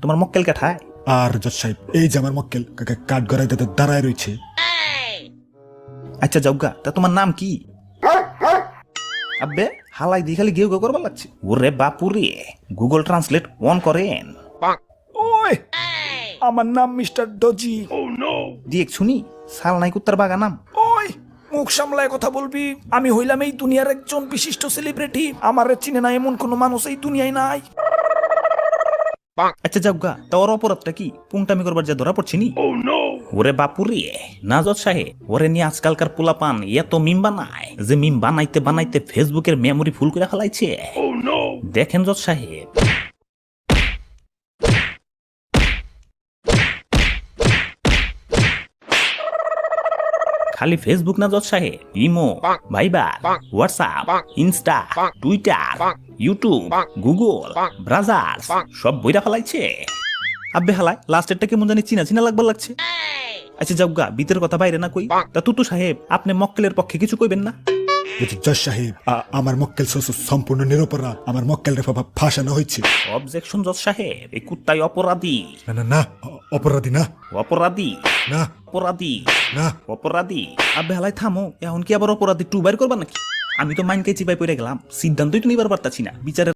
তোমার মক্কেল কাঠায় আর জজ সাহেব এই যে আমার মক্কেল কাঠ গড়াই দাঁড়ায় রয়েছে। আচ্ছা যাওগা তা তোমার নাম কি? আব্বে হালাই দিয়ে খালি গেউ গেউ করবার লাগছে। ওরে বাপুরে গুগল ট্রান্সলেট অন করেন। ওই আমার নাম মিস্টার ডজি দিয়ে শুনি সাল নাই কুত্তার বাগা নাম। ওই মুখ সামলায় কথা বলবি। আমি হইলাম এই দুনিয়ার একজন বিশিষ্ট সেলিব্রিটি আমার চিনে না এমন কোনো মানুষ এই দুনিয়ায় নাই। আচ্ছা যাওগা তা ওর অপরাধটা কি? পুংটামি করবার যা ধরা পড়ছে নি? ওরে বাপুরে নাজত সাহেব ওরে নিয়ে আজকালকার পোলা পান এত মিম বানায়। যে মিম বানাইতে বানাইতে ফেসবুকের মেমোরি ফুল করে ফেলাইছে। দেখেন জজ সাহেব। খালি ফেসবুক না জজ সাহেব? Imo Viber WhatsApp Insta Twitter YouTube Google brothers সব বইরা ফেলাইছে। আব্বে হালাই লাস্টেরটা কেমন জানি চিনা চিনা লাগবার লাগছে। আচ্ছা যাওগা বিতের কথা বাইরে না কই। তা তুতু সাহেব আপনি মক্কেলের পক্ষে কিছু কইবেন না? জজ সাহেব আমার মক্কেল সম্পূর্ণ নিরপরাধ আমার মক্কেল রে ফাঁসানো হয়েছে। অবজেকশন জজ সাহেব এই কুত্তাই অপরাধী। না না না অপরাধী না। অপরাধী? না। অপরাধী। না। অপরাধী? আব্বে হালাই থামো এখন কি আবার অপরাধী? টু বাইর করবা নাকি? আমি তো মাইনকে চিপাই পড়ে গেলাম। সিদ্ধান্তই তো নিবার পারতাছি না। বিচারের